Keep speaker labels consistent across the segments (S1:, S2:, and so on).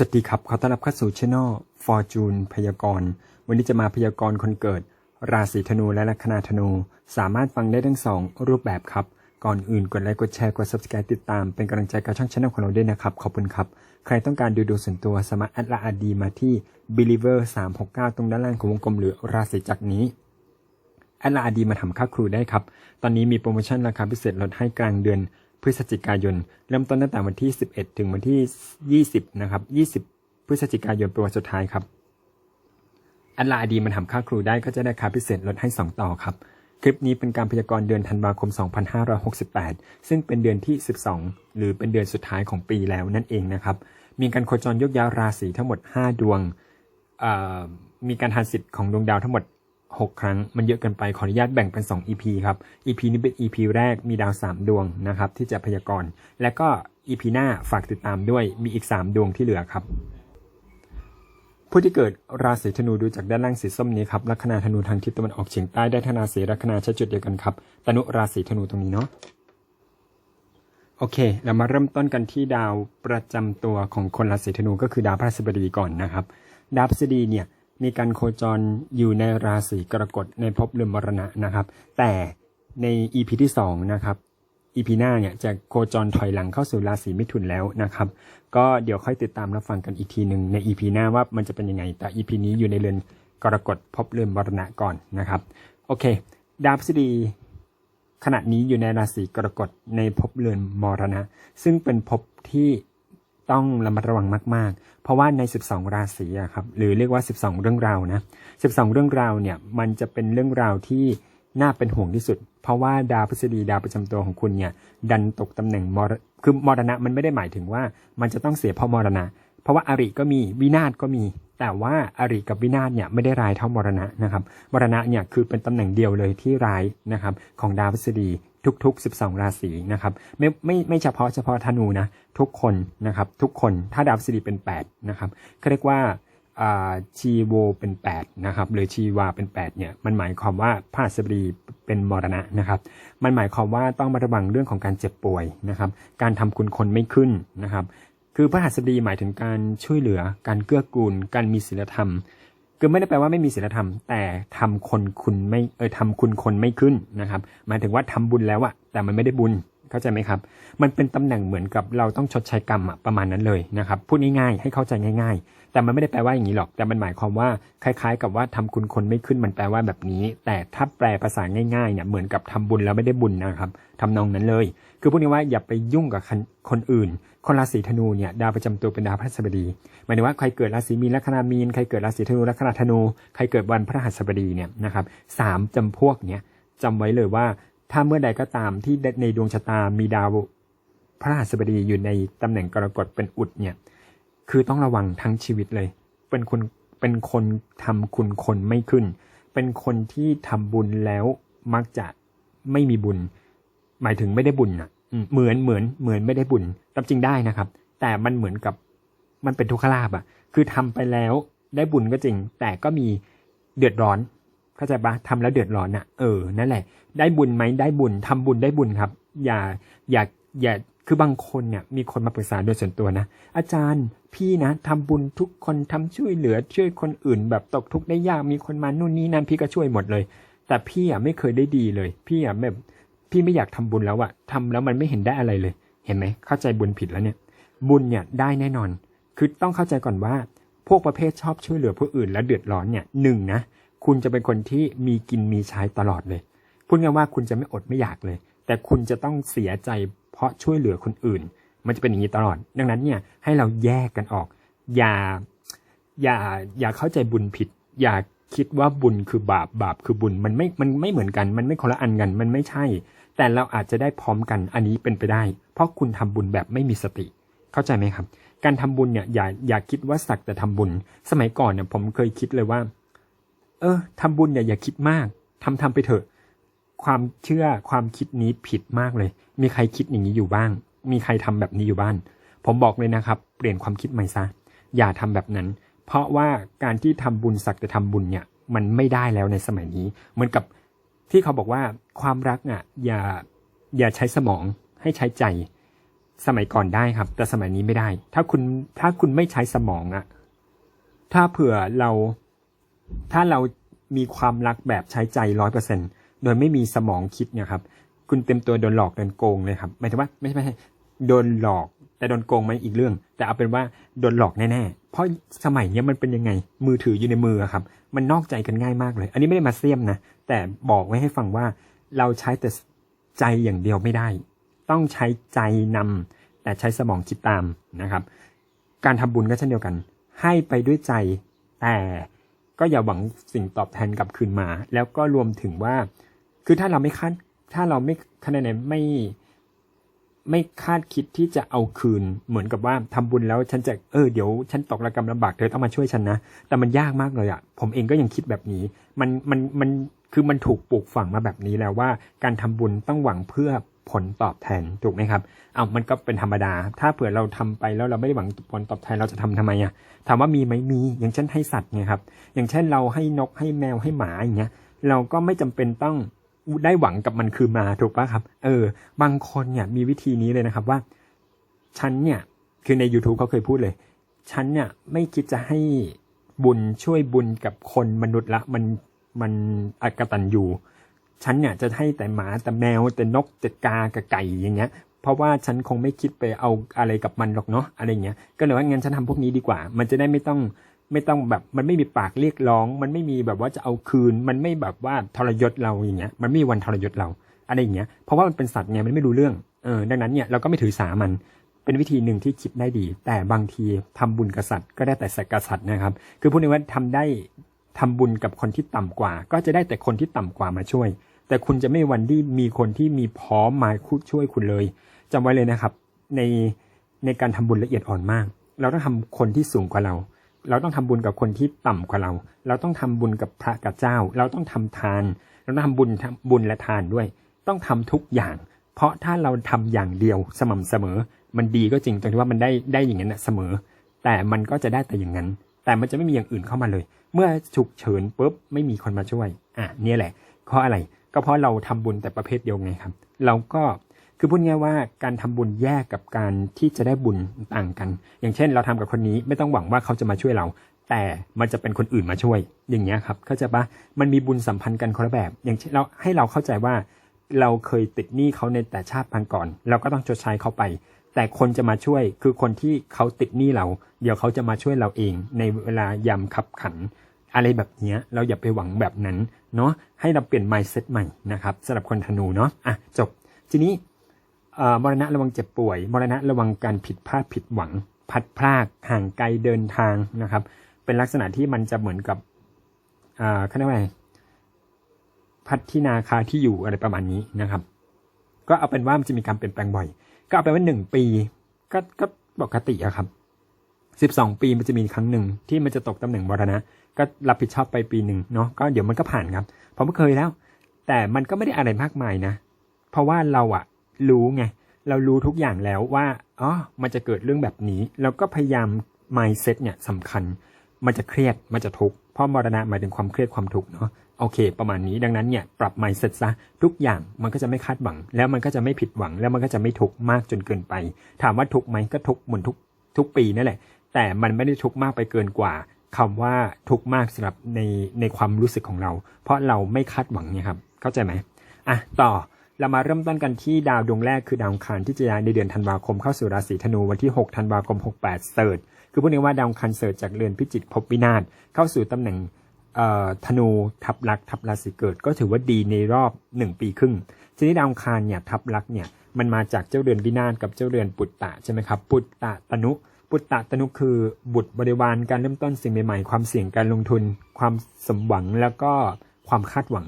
S1: สวัสดีครับ ขอต้อนรับเข้าสู่ช่อง Fortune พยากรณ์ วันนี้จะมาพยากรณ์คนเกิด ราศีธนูและลัคนาธนู สามารถฟังได้ทั้งสองรูปแบบครับ ก่อนอื่นกดไลค์กดแชร์กด Subscribe ติดตามเป็นกำลังใจกับช่องช่องของเราด้วยนะครับ ขอบคุณครับ ใครต้องการดูดวงส่วนตัวสามารถแอดไลน์ ID มาที่ believer 369 ตรงด้านล่างของวงกลมหรือราศีจักรนี้แอดไลน์อดีมาทำค่าครูได้ครับ ตอนนี้มีโปรโมชั่นราคาพิเศษลดให้กลางเดือน พฤศจิกายน เริ่มต้นตั้งแต่วันที่ 11 ถึงวันที่ 20 นะครับ 20 พฤศจิกายนเป็นวันสุดท้ายครับอดไลน์อดีมาทำค่าครูได้ก็จะได้ราคาพิเศษลดให้ 2 ต่อครับ คลิปนี้เป็นการพยากรณ์เดือนธันวาคม 2568 ซึ่งเป็นเดือนที่ 12 หรือเป็นเดือนสุดท้ายของปีแล้วนั่นเองนะครับ มีการโคจรยกย้ายราศีทั้งหมด 5 ดวงมีการทานสิทธิ์ของดวงดาวทั้งหมด 6 ครั้ง มันเยอะเกินไปขออนุญาตแบ่งเป็น 2 EP ครับ EP นี้เป็น EP แรกมีดาว 3 ดวงนะครับที่จะพยากรณ์และก็ EP หน้าฝากติดตามด้วยมีอีก 3 ดวงที่เหลือครับ ผู้ที่เกิดราศีธนูดูจากด้านล่างสีส้มนี้ครับลัคนาธนูทางทิศตะวันออกเฉียงใต้ได้ธนาสีลัคนาใช้จุดเดียวกันครับตนุราศีธนูตรงนี้เนาะโอเค เรามาเริ่มต้นกันที่ดาวประจำตัวของคนราศีธนูก็คือดาวพฤหัสบดีก่อนนะครับ ดาวพฤหัสบดีเนี่ย มีการโคจรอยู่ในราศีกรกฎในภพเรือนมรณะนะครับ แต่ใน EP ที่2นะครับ EP หน้าเนี่ยจะโคจรถอยหลังเข้าสู่ราศีมิถุนแล้วนะครับ ก็เดี๋ยวค่อยติดตามรับฟังกันอีกทีหนึ่งใน EP หน้าว่ามันจะเป็นยังไง แต่ EP นี้อยู่ในเรือนกรกฎภพเรือนมรณะก่อนนะครับ โอเค ดาวพฤหัสบดีขณะนี้อยู่ในราศีกรกฎในภพเรือนมรณะ ซึ่งเป็นภพที่ ต้องระมัดระวังมาก ๆ เพราะว่าใน 12 ราศีอะครับหรือเรียกว่า 12 เรื่องราวนะ 12 เรื่องราวเนี่ยมันจะเป็นเรื่องราวที่น่าเป็นห่วงที่สุด เพราะว่าดาวพฤษฎีดาวประจำตัวของคุณเนี่ยดันตกตำแหน่งมรคือมรณะมันไม่ได้หมายถึงว่ามันจะต้องเสียเพราะมรณะ เพราะว่าอาริก็มีวินาศก็มี แต่ว่าอาริกับวินาศเนี่ยไม่ได้ร้ายเท่ามรณะนะครับมรณะเนี่ยคือเป็นตำแหน่งเดียวเลยที่ร้ายนะครับของดาวพฤษฎี ทุกๆ 12 ราศีนะครับไม่ไม่ไม่เฉพาะเฉพาะธนูนะทุกคนนะครับทุกคนถ้าดาวพฤษฎีเป็น8นะครับเขาเรียกว่าชีโวเป็น8นะครับหรือชีวาเป็น8เนี่ยมันหมายความว่าพระหัสบดีเป็นมรณะนะครับมันหมายความว่าต้องระวังเรื่องของการเจ็บป่วยนะครับการทำคุณคนไม่ขึ้นนะครับคือพระหัสบดีหมายถึงการช่วยเหลือการเกื้อกูล การมีศีลธรรม คือไม่ได้แปลว่าไม่มีศีลธรรม แต่ทำคนคุณไม่เออทำคุณคนไม่ขึ้นนะครับหมายถึงว่าทำบุญแล้วอะแต่มันไม่ได้บุญเข้าใจไหมครับ มันเป็นตำแหน่งเหมือนกับเราต้องชดใช้กรรมอะประมาณนั้นเลยนะครับพูดง่ายๆให้เข้าใจง่าย ๆ แต่มันไม่ได้แปลว่าอย่างนี้หรอก แต่มันหมายความว่าคล้ายๆ กับว่าทำคุณคนไม่ขึ้นมันแปลว่าแบบนี้ แต่ถ้าแปลภาษาง่ายๆเนี่ยเหมือนกับทำบุญแล้วไม่ได้บุญนะครับทำนองนั้นเลย คือพูดง่ายๆว่าอย่าไปยุ่งกับคนคนอื่น คนราศีธนูเนี่ยดาวประจำตัวเป็นดาวพฤหัสบดีหมายถึงว่าใครเกิดราศีมีนลัคนามีนใครเกิดราศีธนูลัคนาธนูใครเกิดวันพฤหัสบดีเนี่ยนะครับสามจำพวกเนี่ยจำไว้เลยว่าถ้าเมื่อใดก็ตามที่ในดวงชะตามีดาวพระหัสบดีอยู่ในตำแหน่งกรกฎเป็นอุดเนี่ยคือต้องระวังทั้งชีวิตเลย เป็นคนเป็นคนทำคุณคนไม่ขึ้น เป็นคนที่ทำบุญแล้วมักจะไม่มีบุญ หมายถึงไม่ได้บุญอะ เหมือนเหมือนเหมือนไม่ได้บุญตามจริงได้นะครับ แต่มันเหมือนกับมันเป็นทุกขลาบอะคือทำไปแล้วได้บุญก็จริง แต่ก็มีเดือดร้อนเข้าใจปะทำแล้วเดือดร้อนอะเออนั่นแหละ ได้บุญไหมได้บุญทำบุญได้บุญครับ อย่าอย่าอย่าคือบางคนเนี่ยมีคนมาปรึกษาโดยส่วนตัวนะ อาจารย์พี่นะทำบุญทุกคนทำช่วยเหลือ ช่วยคนอื่น แบบตกทุกข์ได้ยากมีคนมานู่นนี่นั่นพี่ก็ช่วยหมดเลย แต่พี่อะไม่เคยได้ดีเลย พี่อะแบบ พี่ไม่อยากทำบุญแล้วอะทำแล้วมันไม่เห็นได้อะไรเลย เห็นไหมเข้าใจบุญผิดแล้วเนี่ย บุญเนี่ยได้แน่นอน คือต้องเข้าใจก่อนว่า พวกประเภทชอบช่วยเหลือผู้อื่นและเดือดร้อนเนี่ยหนึ่งนะคุณจะเป็นคนที่มีกินมีใช้ตลอดเลยพูดง่ายว่าคุณจะไม่อดไม่อยากเลย แต่คุณจะต้องเสียใจเพราะช่วยเหลือคนอื่น มันจะเป็นอย่างนี้ตลอด ดังนั้นเนี่ยให้เราแยกกันออก อย่าอย่าอย่าเข้าใจบุญผิด อย่าคิดว่าบุญคือบาปบาปคือบุญมันไม่มันไม่เหมือนกัน มันไม่คนละอันกัน มันไม่ใช่ แต่เราอาจจะได้พร้อมกันอันนี้เป็นไปได้ เพราะคุณทำบุญแบบไม่มีสติ เข้าใจไหมครับ การทำบุญเนี่ยอย่าอย่าคิดว่าสักแต่ทำบุญ สมัยก่อนเนี่ยผมเคยคิดเลยว่า เออทำบุญอย่าอย่าคิดมากทำทำไปเถอะ ความเชื่อความคิดนี้ผิดมากเลย มีใครคิดอย่างนี้อยู่บ้าง มีใครทำแบบนี้อยู่บ้านผมบอกเลยนะครับ เปลี่ยนความคิดใหม่ซะอย่าทำแบบนั้น เพราะว่าการที่ทำบุญสักแต่ทำบุญเนี่ย มันไม่ได้แล้วในสมัยนี้ เหมือนกับ ที่เขาบอกว่าความรักอะอย่าอย่าใช้สมองให้ใช้ใจ สมัยก่อนได้ครับ แต่สมัยนี้ไม่ได้ ถ้าคุณถ้าคุณไม่ใช้สมองอะ ถ้าเผื่อเรา ถ้าเรามีความรักแบบใช้ใจร้อยเปอร์เซ็นโดยไม่มีสมองคิดเนี่ยครับ คุณเต็มตัวโดนหลอกโดนโกงเลยครับหมายถึงว่าไม่ใช่ไม่ใช่โดนหลอก แต่โดนโกงไหมอีกเรื่อง แต่เอาเป็นว่าโดนหลอกแน่ๆ เพราะสมัยเนี้ยมันเป็นยังไงมือถืออยู่ในมือครับ มันนอกใจกันง่ายมากเลย อันนี้ไม่ได้มาเสียมนะ แต่บอกไว้ให้ฟังว่าเราใช้แต่ใจอย่างเดียวไม่ได้ ต้องใช้ใจนำแต่ใช้สมองคิดตามนะครับ การทำบุญก็เช่นเดียวกัน ให้ไปด้วยใจแต่ก็อย่าหวังสิ่งตอบแทนกลับคืนมา แล้วก็รวมถึงว่า คือถ้าเราไม่คาดถ้าเราไม่คะแนนไม่ ไม่คาดคิดที่จะเอาคืน เหมือนกับว่าทำบุญแล้วฉันจะเออเดี๋ยวฉันตกระกำลำบากเธอต้องมาช่วยฉันนะ แต่มันยากมากเลยอะ่ะ ผมเองก็ยังคิดแบบนี้ มันมันมันคือมันถูกปลูกฝังมาแบบนี้แล้วว่า การทำบุญต้องหวังเพื่อผลตอบแทนถูกไหมครับ เอามันก็เป็นธรรมดา ถ้าเผื่อเราทำไปแล้วเราไม่ได้หวังผลตอบแทนเราจะทำทำไมอะ่ะถามว่ามีไหมมี อย่างเช่นให้สัตว์ไงครับ อย่างเช่นเราให้นกให้แมวให้หมาอย่างเงี้ย เราก็ไม่จำเป็นต้อง ได้หวังกับมันคือมาถูกปะครับ เออ บางคนเนี่ยมีวิธีนี้เลยนะครับว่า ฉันเนี่ยคือใน YouTube เขาเคยพูดเลย ฉันเนี่ยไม่คิดจะให้บุญช่วยบุญกับคนมนุษย์ละ มันมันอักตันอยู่ฉันเนี่ยจะให้แต่หมาแต่แมวแต่นกแต่กากับไก่อย่างเงี้ย เพราะว่าฉันคงไม่คิดไปเอาอะไรกับมันหรอกเนาะอะไรเงี้ยก็เลยว่างั้นฉันทำพวกนี้ดีกว่า มันจะได้ไม่ต้อง ไม่ต้องแบบมันไม่มีปากเรียกร้อง มันไม่มีแบบว่าจะเอาคืน มันไม่แบบว่าทรยศเราอย่างเงี้ย มันไม่มีวันทรยศเราอะไรอย่างเงี้ย เพราะว่ามันเป็นสัตว์ไงมันไม่รู้เรื่อง เออ ดังนั้นเนี่ยเราก็ไม่ถือสามัน เป็นวิธีหนึ่งที่คิดได้ดี แต่บางทีทำบุญกษัตริย์ก็ได้แต่สักษัตริย์นะครับ คือพูดในว่าทำได้ทำบุญกับคนที่ต่ำกว่า ก็จะได้แต่คนที่ต่ำกว่ามาช่วย แต่คุณจะไม่วันที่มีคนที่มีพร้อมมาคุช่วยคุณเลยจำไว้เลยนะครับ ในในการทำบุญละเอียดอ่อนมาก เราต้องทำคนที่สูงกว่าเรา เราต้องทำบุญกับคนที่ต่ำกว่าเรา เราต้องทำบุญกับพระกับเจ้า เราต้องทำทาน เราต้องทำบุญทำบุญและทานด้วย ต้องทำทุกอย่าง เพราะถ้าเราทำอย่างเดียวสม่ำเสมอ มันดีก็จริงตรงที่ว่ามันได้ได้อย่างนั้นเสมอ แต่มันก็จะได้แต่อย่างนั้น แต่มันจะไม่มีอย่างอื่นเข้ามาเลย เมื่อฉุกเฉินปุ๊บไม่มีคนมาช่วยอะเนี่ยแหละเพราะอะไรก็เพราะเราทำบุญแต่ประเภทเดียวไงครับ เราก็ คือพูดง่ายว่าการทำบุญแยกกับการที่จะได้บุญต่างกัน อย่างเช่น เราทำกับคนนี้ไม่ต้องหวังว่าเขาจะมาช่วยเรา แต่มันจะเป็นคนอื่นมาช่วย อย่างเงี้ยครับ เข้าใจปะมันมีบุญสัมพันธ์กันคนละแบบ อย่างเช่นเราให้เราเข้าใจว่า เราเคยติดหนี้เขาในแต่ชาติปางก่อน เราก็ต้องชดใช้เขาไป แต่คนจะมาช่วยคือคนที่เขาติดหนี้เรา เดี๋ยวเขาจะมาช่วยเราเอง ในเวลายามขับขันอะไรแบบเนี้ยเราอย่าไปหวังแบบนั้นเนาะให้เราเปลี่ยน mindset ใหม่นะครับสำหรับคนธนูเนาะอะจบทีนี้ มรณะระวังเจ็บป่วย มรณะระวังการผิดพลาดผิดหวัง พัดพลากห่างไกลเดินทางนะครับ เป็นลักษณะที่มันจะเหมือนกับอ่าเขาเรียกว่าไงพัดที่นาคาที่อยู่อะไรประมาณนี้นะครับ ก็เอาเป็นว่ามันจะมีการเปลี่ยนแปลงบ่อย ก็เอาเป็นว่าหนึ่งปีก็ก็ปกติอะครับสิบสองปีมันจะมีครั้งหนึ่งที่มันจะตกตำแหน่งมรณะ ก็รับผิดชอบไปปีหนึ่งเนาะก็เดี๋ยวมันก็ผ่านครับผมก็เคยแล้ว แต่มันก็ไม่ได้อะไรมากมายนะ เพราะว่าเราอะ รู้ไงเรารู้ทุกอย่างแล้วว่าอ๋อมันจะเกิดเรื่องแบบนี้เราก็พยายาม mindset เนี่ยสำคัญ มันจะเครียดมันจะทุกข์เพราะมรณะหมายถึงความเครียดความทุกข์เนาะโอเค ประมาณนี้ดังนั้นเนี่ยปรับ mindset ซะทุกอย่างมันก็จะไม่คาดหวัง แล้วมันก็จะไม่ผิดหวัง แล้วมันก็จะไม่ทุกข์มากจนเกินไป ถามว่าทุกข์ไหมก็ทุกข์เหมือนทุกทุกปีนั่นแหละ แต่มันไม่ได้ทุกข์มากไปเกินกว่าคำว่าทุกข์มากสำหรับในในความรู้สึกของเรา เพราะเราไม่คาดหวังเนี่ยครับเข้าใจไหมอะต่อ เรามาเริ่มต้นกันที่ดาวดวงแรกคือดาวอังคารที่จะย้ายในเดือนธันวาคมเข้าสู่ราศีธนูวันที่ 6 ธันวาคม 68 เสิร์ชคือพูดง่ายๆว่าดาวอังคารเสิร์ชจากเรือนพิจิกภพวินาศเข้าสู่ตำแหน่งธนูทับลักทับราศีเกิดก็ถือว่าดีในรอบ 1 ปีครึ่ง ทีนี้ดาวคารเนี่ยทับลักเนี่ยมันมาจากเจ้าเรือนวินาศกับเจ้าเรือนปุตตะใช่ไหมครับปุตตะตนุปุตตะตนุคือบุตรบริวารการเริ่มต้นสิ่งใหม่ๆ ความเสี่ยงการลงทุน ความสมหวังแล้วก็ความคาดหวัง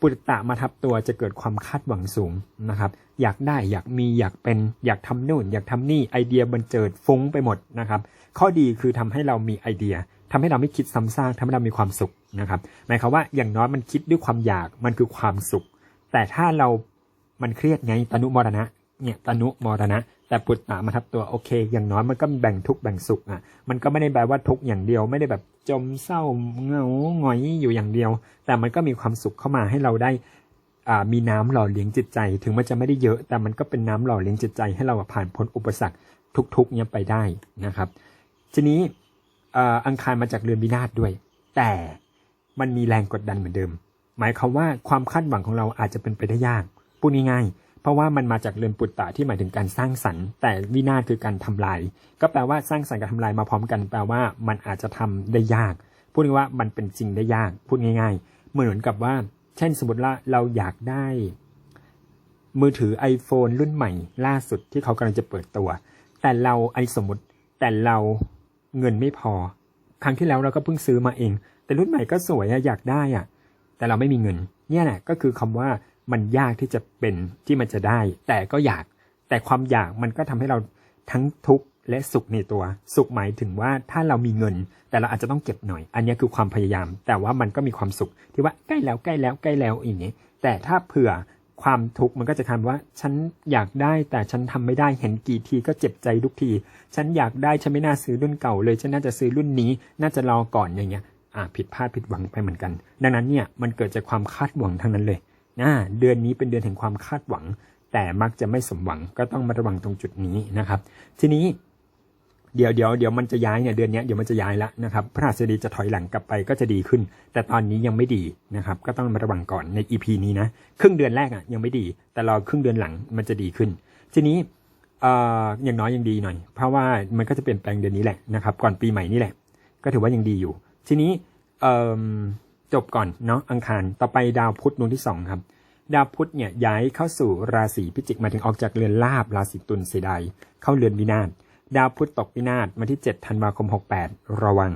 S1: ปุตตะมาทับตัวจะเกิดความคาดหวังสูงนะครับ อยากได้อยากมีอยากเป็นอยากทำนู่น อยากทำนี่ไอเดียบันเจิดฟุ้งไปหมดนะครับ ข้อดีคือทำให้เรามีไอเดียทำให้เราไม่คิดซ้ำซากทำให้เรามีความสุขนะครับ หมายความว่าอย่างน้อยมันคิดด้วยความอยากมันคือความสุข แต่ถ้าเรามันเครียดไงตนุมรณะเนี่ยตนุมรณะ แต่ปุตตะมาทับตัวโอเค อย่างน้อยมันก็แบ่งทุกแบ่งสุขอะ มันก็ไม่ได้แปลว่าทุกอย่างเดียว ไม่ได้แบบจมเศร้าเงาหงอยอยู่อย่างเดียว แต่มันก็มีความสุขเข้ามาให้เราได้อ่ามีน้ำหล่อเลี้ยงจิตใจ ถึงมันจะไม่ได้เยอะ แต่มันก็เป็นน้ำหล่อเลี้ยงจิตใจ ให้เราผ่านพ้นอุปสรรคทุกๆเนี่ยไปได้นะครับ ทีนี้อ่อังคารมาจากเรือนวินาศด้วย แต่มันมีแรงกดดันเหมือนเดิม หมายความว่าความคาดหวังของเราอาจจะเป็นไปได้ยากพูดง่ายๆ เพราะว่ามันมาจากเรือนปุตตะที่หมายถึงการสร้างสรรค์ แต่วินาศคือการทำลาย ก็แปลว่าสร้างสรรค์กับทำลายมาพร้อมกัน แปลว่ามันอาจจะทำได้ยาก พูดง่ายว่ามันเป็นจริงได้ยาก พูดง่าย ๆ เหมือนกับว่า เช่นสมมติว่าเราอยากได้ มือถือ iPhone รุ่นใหม่ ล่าสุดที่เขากำลังจะเปิดตัว แต่เราไอสมมติ แต่เราเงินไม่พอ ครั้งที่แล้วเราก็เพิ่งซื้อมาเอง แต่รุ่นใหม่ก็สวยอะอยากได้อะแต่เราไม่มีเงิน เนี่ยแหละก็คือคำว่า มันยากที่จะเป็นที่มันจะได้ แต่ก็อยากแต่ความอยากมันก็ทำให้เราทั้งทุกข์และสุขในตัว สุขหมายถึงว่าถ้าเรามีเงิน แต่เราอาจจะต้องเก็บหน่อย อันนี้คือความพยายาม แต่ว่ามันก็มีความสุขที่ว่าใกล้แล้วใกล้แล้วใกล้แล้วอย่างนี้ แต่ถ้าเผื่อความทุกข์มันก็จะทำว่าฉันอยากได้แต่ฉันทำไม่ได้เห็นกี่ทีก็เจ็บใจทุกที ฉันอยากได้ฉันไม่น่าซื้อรุ่นเก่าเลยฉันน่าจะซื้อรุ่นนี้ น่าจะรอก่อนอย่างเงี้ยอ่าผิดพลาดผิดหวังไปเหมือนกัน ดังนั้นเนี่ยมันเกิดจากความคาดหวังทั้งนั้นเลย อ่าเดือนนี้เป็นเดือนแห่งความคาดหวัง แต่มักจะไม่สมหวังก็ต้องมาระวังตรงจุดนี้นะครับ ทีนี้เดี๋ยวเดี๋ยวเดี๋ยวมันจะย้ายเนี่ยเดือนนี้เดี๋ยวมันจะย้ายแล้วนะครับพระราชดีจะถอยหลังกลับไปก็จะดีขึ้น แต่ตอนนี้ยังไม่ดีนะครับก็ต้องมาระวังก่อนใน EP นี้นะครึ่งเดือนแรกอะยังไม่ดี แต่รอครึ่งเดือนหลังมันจะดีขึ้น ทีนี้เอ่อย่างน้อยยังดีหน่อย เพราะว่ามันก็จะเปลี่ยนแปลงเดือนนี้แหละนะครับก่อนปีใหม่นี่แหละ ก็ถือว่ายังดีอยู่ ทีนี้เอ่อ จบก่อนเนาะอังคารต่อไปดาวพุธดวงที่สองครับ ดาวพุธเนี่ยย้ายเข้าสู่ราศีพิจิกมาถึงออกจากเรือนลาบราศีตุลเสียดายเข้าเรือนวินาศดาวพุธตกวินาศวันที่7ธันวาคม 68 ระวัง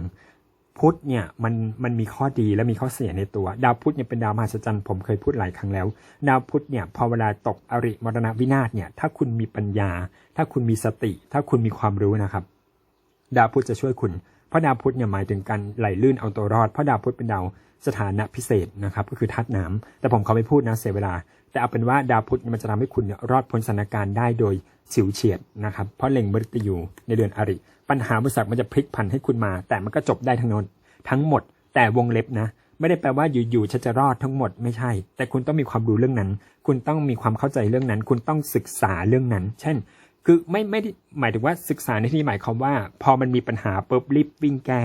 S1: พุธเนี่ยมันมันมีข้อดีและมีข้อเสียในตัว ดาวพุธเนี่ยเป็นดาวมหัศจรรย์ผมเคยพูดหลายครั้งแล้ว ดาวพุธเนี่ยพอเวลาตกอริมรณวินาศเนี่ยถ้าคุณมีปัญญา ถ้าคุณมีสติ ถ้าคุณมีความรู้นะครับ ดาวพุธจะช่วยคุณ พราะดาวพุธเนี่ยหมายถึงการไหลลื่นเอาตัวรอดเพราะดาวพุธเป็นดาวสถานะพิเศษนะครับก็คือธาตุน้ำแต่ผมเขาไม่พูดนะเสียเวลา แต่เอาเป็นว่าดาวพุธมันจะทำให้คุณรอดพ้นสถานการณ์ได้โดยฉิวเฉียดนะครับเพราะเล็งมฤตยูในเดือนอริ ปัญหาบริษัทมันจะพลิกผันให้คุณมา แต่มันก็จบได้ทั้งนนทั้งหมด แต่วงเล็บนะไม่ได้แปลว่าอยู่ๆฉันจะรอดทั้งหมดไม่ใช่ แต่คุณต้องมีความรู้เรื่องนั้น คุณต้องมีความเข้าใจเรื่องนั้น คุณต้องศึกษาเรื่องนั้น เช่น คือไม่ไม่หมายถึงว่าศึกษาในที่นี้หมายความว่า พอมันมีปัญหาปุ๊บรีบวิ่งแก้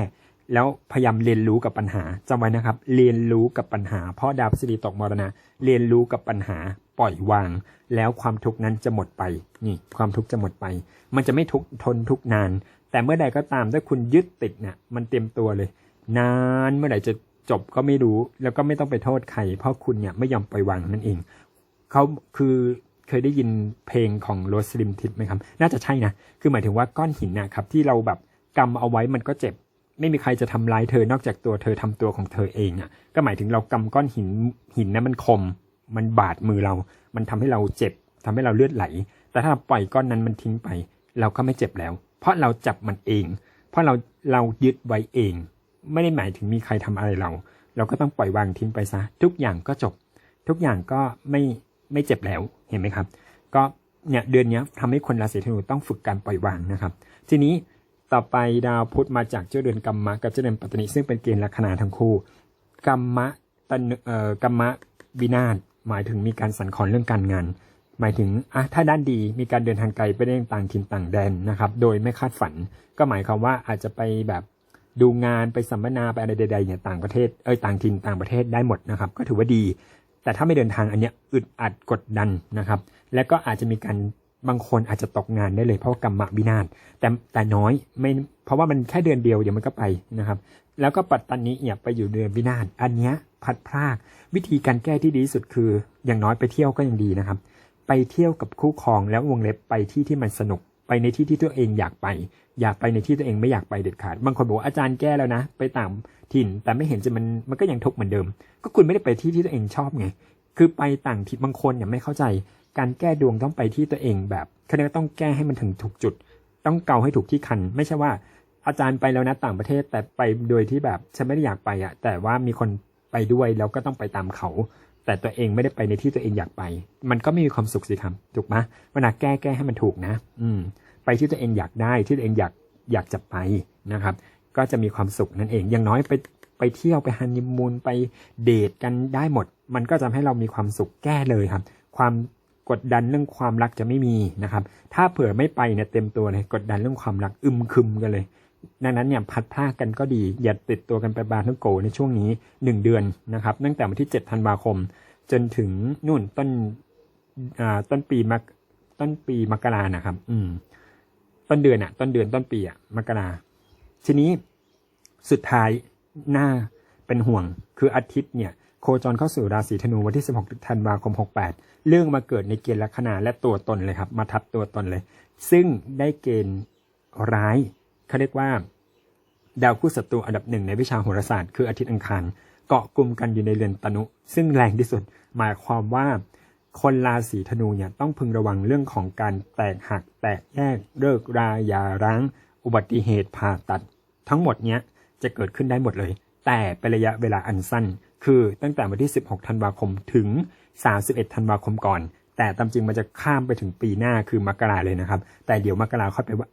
S1: แล้วพยายามเรียนรู้กับปัญหาจำไว้นะครับ เรียนรู้กับปัญหาเพราะดาวพฤษฎีตกมรณะ เรียนรู้กับปัญหาปล่อยวาง แล้วความทุกข์นั้นจะหมดไปนี่ความทุกข์จะหมดไป มันจะไม่ทุกทนทุกนาน แต่เมื่อใดก็ตามถ้าคุณยึดติดเนี่ยมันเต็มตัวเลย นานเมื่อไหร่จะจบก็ไม่รู้แล้วก็ไม่ต้องไปโทษใคร เพราะคุณเนี่ยไม่ยอมปล่อยวางนั่นเองเขาคือ เคยได้ยินเพลงของโรสลิมทิปไหมครับ น่าจะใช่นะ คือหมายถึงว่าก้อนหินนะครับที่เราแบบกำเอาไว้มันก็เจ็บ ไม่มีใครจะทำร้ายเธอนอกจากตัวเธอทำตัวของเธอเองอะ ก็หมายถึงเรากำก้อนหินหินนั้นมันคม มันบาดมือเรา มันทำให้เราเจ็บทำให้เราเลือดไหล แต่ถ้าเราปล่อยก้อนนั้นมันทิ้งไป เราก็ไม่เจ็บแล้ว เพราะเราจับมันเอง เพราะเราเรายึดไว้เอง ไม่ได้หมายถึงมีใครทำอะไรเรา เราก็ต้องปล่อยวางทิ้งไปซะ ทุกอย่างก็จบ ทุกอย่างก็ไม่ ไม่เจ็บแล้วเห็นไหมครับ ก็เนี่ยเดือนนี้ยทำให้คนราศีธนูต้องฝึกการปล่อยวางนะครับ ทีนี้ต่อไปดาวพุธมาจากเจ้าเดือนกัมมะกับเจ้าเดือนปัตตนิซึ่งเป็นเกณฑ์ลัคนาทั้งคู่กัมมะตันเอ่อกัมมะวินาศหมายถึงมีการสั่นคลอนเรื่องการงาน หมายถึงอะถ้าด้านดีมีการเดินทางไกลไปได้ต่างถิ่นต่างแดนนะครับ โดยไม่คาดฝัน ก็หมายความว่าอาจจะไปแบบดูงานไปสัมมนาไปอะไรใดๆเนี่ยต่างประเทศเอ้ยต่างถิ่นต่างประเทศได้หมดนะครับ ก็ถือว่าดี แต่ถ้าไม่เดินทางอันเนี้ยอึดอัดกดดันนะครับ และก็อาจจะมีการบางคนอาจจะตกงานได้เลยเพราะกรรมวินาศแต่แต่น้อยไม่เพราะว่ามันแค่เดือนเดียวเดี๋ยวมันก็ไปนะครับ แล้วก็ปัตตานีเนี่ยไปอยู่เดือนวินาศอันเนี้ยพัดพรากวิธีการแก้ที่ดีที่สุดคืออย่างน้อยไปเที่ยวก็ยังดีนะครับ ไปเที่ยวกับคู่ครองแล้ววงเล็บไปที่ที่มันสนุก ไปในที่ที่ตัวเองอยากไป อยากไปในที่ตัวเองไม่อยากไปเด็ดขาด บางคนบอกว่าอาจารย์แก้แล้วนะ ไปต่างถิ่น แต่ไม่เห็นจะมันมันก็ยังทุกข์เหมือนเดิม ก็คุณไม่ได้ไปที่ที่ตัวเองชอบไง คือไปต่างถิ่นบางคนเนี่ยไม่เข้าใจ การแก้ดวงต้องไปที่ตัวเองแบบเขาเรียกว่าต้องแก้ให้มันถึงถูกจุด ต้องเกาให้ถูกที่คัน ไม่ใช่ว่า อาจารย์ไปแล้วนะต่างประเทศแต่ไปโดยที่แบบฉันไม่ได้อยากไปอะแต่ว่ามีคนไปด้วยแล้วก็ต้องไปตามเขา แต่ตัวเองไม่ได้ไปในที่ตัวเองอยากไป มันก็ไม่มีความสุขสิครับถูกไหมเวลาแก้แก้ให้มันถูกนะ อืม ไปที่ตัวเองอยากได้ที่ตัวเองอยากอยากจะไปนะครับ ก็จะมีความสุขนั่นเองอย่างน้อยไปไปเที่ยวไปฮันนีมูนไปเดทกันได้หมด มันก็จะทำให้เรามีความสุขแก้เลยครับ ความกดดันเรื่องความรักจะไม่มีนะครับ ถ้าเผื่อไม่ไปเนี่ยเต็มตัวเลยกดดันเรื่องความรักอึมครึมกันเลย ดังนั้นเนี่ยพัดพรากกันก็ดี อย่าติดตัวกันไปบาร์ทุกโกในช่วงนี้ 1 เดือนนะครับตั้งแต่วันที่ 7 ธันวาคม จนถึงนู่นต้นต้นปีมกต้นปีมกรานะครับ อืม ต้นเดือนอะต้นเดือนต้นปีอะมกราทีนี้สุดท้ายหน้าเป็นห่วง คืออาทิตย์เนี่ย โคจรเข้าสู่ราศีธนูวันที่ 16 ธันวาคม 68 เรื่องมาเกิดในเกณฑ์ลัคนาและตัวตนเลยครับ มาทับตัวตนเลย ซึ่งได้เกณฑ์ร้าย เขาเรียกว่า ดาวคู่ศัตรูอันดับหนึ่งในวิชาโหราศาสตร์คืออาทิตย์อังคารเกาะกลุ่มกันอยู่ในเรือนตนุ ซึ่งแรงที่สุด หมายความว่าคนราศีธนูเนี่ยต้องพึงระวังเรื่องของการแตกหักแตกแยกเลิกรายาร้าง อุบัติเหตุผ่าตัด ทั้งหมดเนี้ยจะเกิดขึ้นได้หมดเลย แต่เป็นระยะเวลาอันสั้น คือตั้งแต่วันที่ 16 ธันวาคมถึง 31 ธันวาคมก่อน แต่ตามจริงมันจะข้ามไปถึงปีหน้าคือมกราเลยนะครับ แต่เดี๋ยวมกราค่อยไปว่า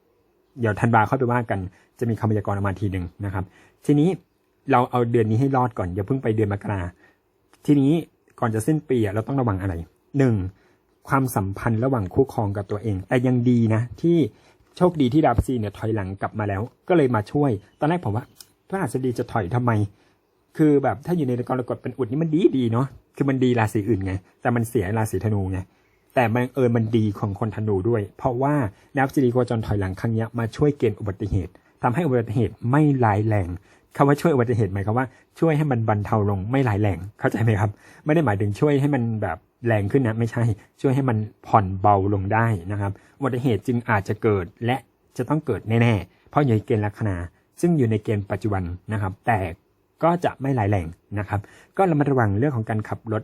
S1: เดี๋ยวธันวาค่อยไปว่ากัน จะมีคำพยากรณ์ออกมาทีหนึ่งนะครับ ทีนี้เราเอาเดือนนี้ให้รอดก่อนอย่าเพิ่งไปเดือนมกราทีนี้ก่อนจะสิ้นปีเราต้องระวังอะไรหนึ่งความสัมพันธ์ระหว่างคู่ครองกับตัวเอง แต่ยังดีนะ ที่โชคดีที่ดาวพฤหัสบดีเนี่ยถอยหลังกลับมาแล้ว ก็เลยมาช่วย ตอนแรกผมว่าพระหัสดีจะถอยทำไม คือแบบถ้าอยู่ในกรกฎเป็นอุดนี่มันดีดีเนาะคือมันดีราศีอื่นไง แต่มันเสียราศีธนูไง แต่บังเอิญมันดีของคนธนูด้วย เพราะว่าดาวพฤษฎีโคจรถอยหลังครั้งนี้มาช่วยเกณฑ์อุบัติเหตุทำให้อุบัติเหตุไม่ร้ายแรงคำว่าช่วยอุบัติเหตุหมายความว่าช่วยให้มันบรรเทาลงไม่ร้ายแรงเข้าใจไหมครับ ไม่ได้หมายถึงช่วยให้มันแบบแรงขึ้นนะไม่ใช่ ช่วยให้มันผ่อนเบาลงได้นะครับอุบัติเหตุจึงอาจจะเกิดและจะต้องเกิดแน่ๆ เพราะอยู่ในเกณฑ์ลัคนาซึ่งอยู่ในเกณฑ์ปัจจุบันนะครับ แต่ก็จะไม่ร้ายแรงนะครับ ก็ระมัดระวังเรื่องของการขับรถ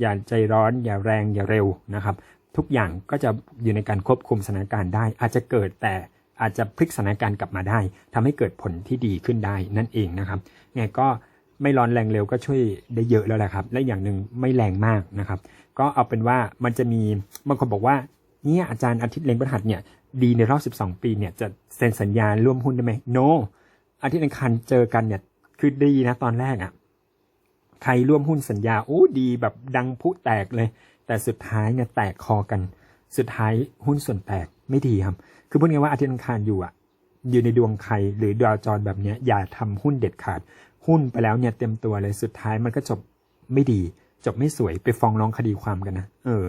S1: อย่าใจร้อน อย่าแรงอย่าเร็วนะครับ ทุกอย่างก็จะอยู่ในการควบคุมสถานการณ์ได้ อาจจะเกิดแต่อาจจะพลิกสถานการณ์กลับมาได้ทำให้เกิดผลที่ดีขึ้นได้นั่นเองนะครับเนี่ยก็ไม่ร้อนแรงเร็วก็ช่วยได้เยอะแล้วแหละครับ และอย่างหนึ่งไม่แรงมากนะครับ ก็เอาเป็นว่ามันจะมีบางคนบอกว่าเนี่ยอาจารย์อาทิตย์เล็งพฤหัสเนี่ยดีในรอบ 12 ปีเนี่ยจะเซ็นสัญญาร่วมหุ้นได้ไหม no อาทิตย์อังคารเจอกันเนี่ยคือดีนะตอนแรกอะ่ะ ใครร่วมหุ้นสัญญาโอ้ดีแบบดังพุแตกเลย แต่สุดท้ายเนี่ยแตกคอกัน สุดท้ายหุ้นส่วนแตกไม่ดีครับ คือพูดง่ายว่าอาทิตย์อังคารอยู่อะอยู่ในดวงใครหรือดาวจรแบบเนี้ยอย่าทำหุ้นเด็ดขาด หุ้นไปแล้วเนี่ยเต็มตัวเลยสุดท้ายมันก็จบไม่ดี จบไม่สวยไปฟ้องร้องคดีความกันนะเออ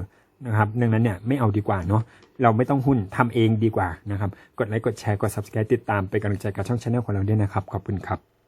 S1: นะครับดังนั้นเนี่ยไม่เอาดีกว่าเนาะเราไม่ต้องหุ้นทำเองดีกว่านะครับ กดไลค์กดแชร์กด subscribe ติดตามเป็นกำลังใจกับช่องช anel ของเราด้วยนะครับ ขอบคุณครับ